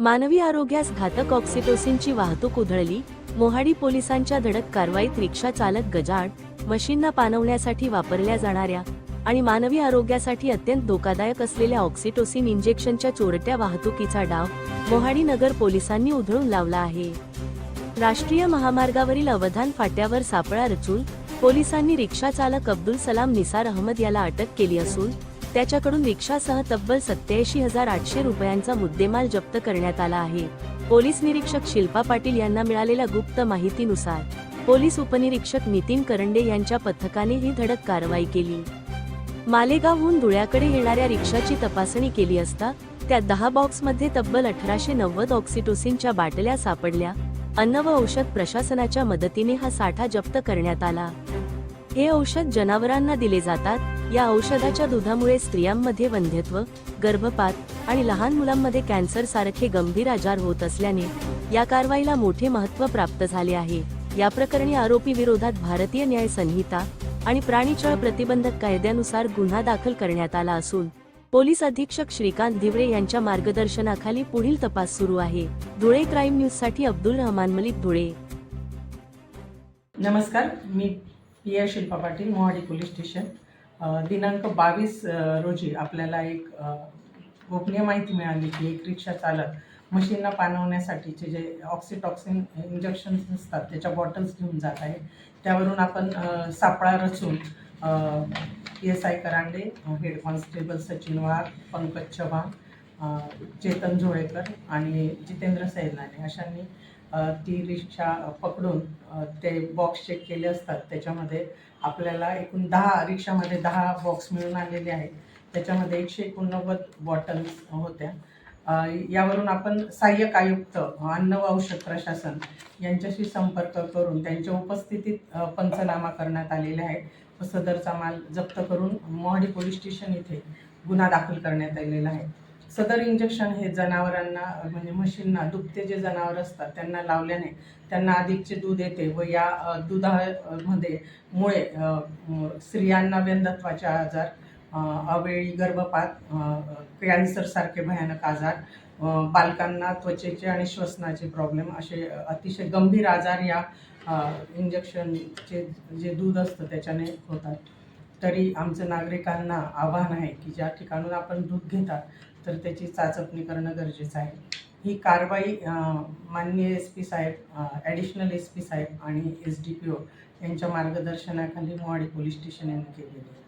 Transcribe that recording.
मानवी आरोग्यास घातक ऑक्सिटोसिनची वाहतूक उधळली मोहाडी पोलिसांच्या धडक कारवाईत रिक्षा चालक गजाड मशीनना पानवण्यासाठी वापरल्या जाणाऱ्या आणि मानवी आरोग्यासाठी अत्यंत धोकादायक असलेल्या ऑक्सिटोसिन इंजेक्शनच्या चोरट्या वाहतुकीचा डाव मोहाडी नगर पोलिसांनी उधळून लावला आहे. राष्ट्रीय महामार्गावरील अवधान फाट्यावर सापळा रचून पोलिसांनी रिक्षा चालक अब्दुल सलाम निसार अहमद याला अटक केली असून त्याच्याकडून रिक्षासह तब्बल सत्याऐंशी हजार आठशे रुपयांचा मुद्देमाल जप्त करण्यात आला आहे. पोलीस निरीक्षक शिल्पा पाटील यांना मिळालेल्या गुप्त माहितीनुसार पोलीस उपनिरीक्षक नितीन करंडे यांच्या पथकाने ही धडक कारवाई केली. मालेगावहून धुळ्याकडे येणाऱ्या रिक्षाची तपासणी केली असता त्यात दहा बॉक्समध्ये तब्बल अठराशे नव्वद ऑक्सिटोसिनच्या बाटल्या सापडल्या. अन्न व औषध प्रशासनाच्या मदतीने हा साठा जप्त करण्यात आला. हे औषध जनावरांना दिले जातात या औषधाच्या दुधामुळे स्त्रियांमध्ये वंध्यत्व गर्भपात आणि लहान मुलांमध्ये कॅन्सर सारखे गंभीर आजार होत असल्याने या कारवाईला मोठे महत्त्व प्राप्त झाले आहे. या प्रकरणी आरोपी विरोधात भारतीय न्याय संहिता आणि प्राणीछळ प्रतिबंधक कायद्यानुसार गुन्हा दाखल करण्यात आला असून पोलीस अधीक्षक श्रीकांत धिवरे यांच्या मार्गदर्शनाखाली पुढील तपास सुरू आहे. धुळे क्राईम न्यूजसाठी अब्दुल रहमान मलिक धुळे. नमस्कार मी P Shilpa Patil Mohadi police station. दिनांक बावीस रोजी आपल्याला एक गोपनीय माहिती मिळाली की एक रिक्षा चालक मशीनला पाणवण्यासाठीचे जे ऑक्सिटॉक्सिन इंजेक्शन्स असतात त्याच्या बॉटल्स घेऊन जात आहे. त्यावरून आपण सापळा रचून P S I Karande head constable Sachin Wagh Pankaj Chavan Chetan Zolekar आणि जितेंद्र सैलाने अशांनी ती रिक्षा पकडून ते बॉक्स चेक केले असतात. त्याच्यामध्ये आपल्याला एकूण दहा रिक्षामध्ये दहा बॉक्स मिळून आलेले आहेत. त्याच्यामध्ये एकशे एकोणनव्वद बॉटल्स होत्या. यावरून आपण सहाय्यक आयुक्त अन्न व औषध प्रशासन यांच्याशी संपर्क करून त्यांच्या उपस्थितीत पंचनामा करण्यात आलेले आहे व सदरचा माल जप्त करून मोहाडी पोलीस स्टेशन इथे गुन्हा दाखल करण्यात आलेला आहे. सदर इंजेक्शन हे जनावरांना म्हणजे म्हशींना दुभते जे जनावर असतात त्यांना लावल्याने त्यांना अधिकचे दूध येते व या दुधामध्ये मुळे स्त्रियांना व्यंधत्वाचे आजार अवेळी गर्भपात कॅन्सरसारखे भयानक आजार बालकांना त्वचेचे आणि श्वसनाचे प्रॉब्लेम असे अतिशय गंभीर आजार या इंजेक्शनचे जे दूध असतं त्याच्याने होतात. तरी आमचं नागरिकांना आव्हान आहे की ज्या ठिकाणून आपण दूध घेतात तर त्याची चाचपणी करणं गरजेचं आहे. ही कारवाई माननीय एस पी साहेब ॲडिशनल एस पी साहेब आणि एस डी पी ओ यांच्या मार्गदर्शनाखाली मोहाडी पोलीस स्टेशन यांनी केलेली आहे.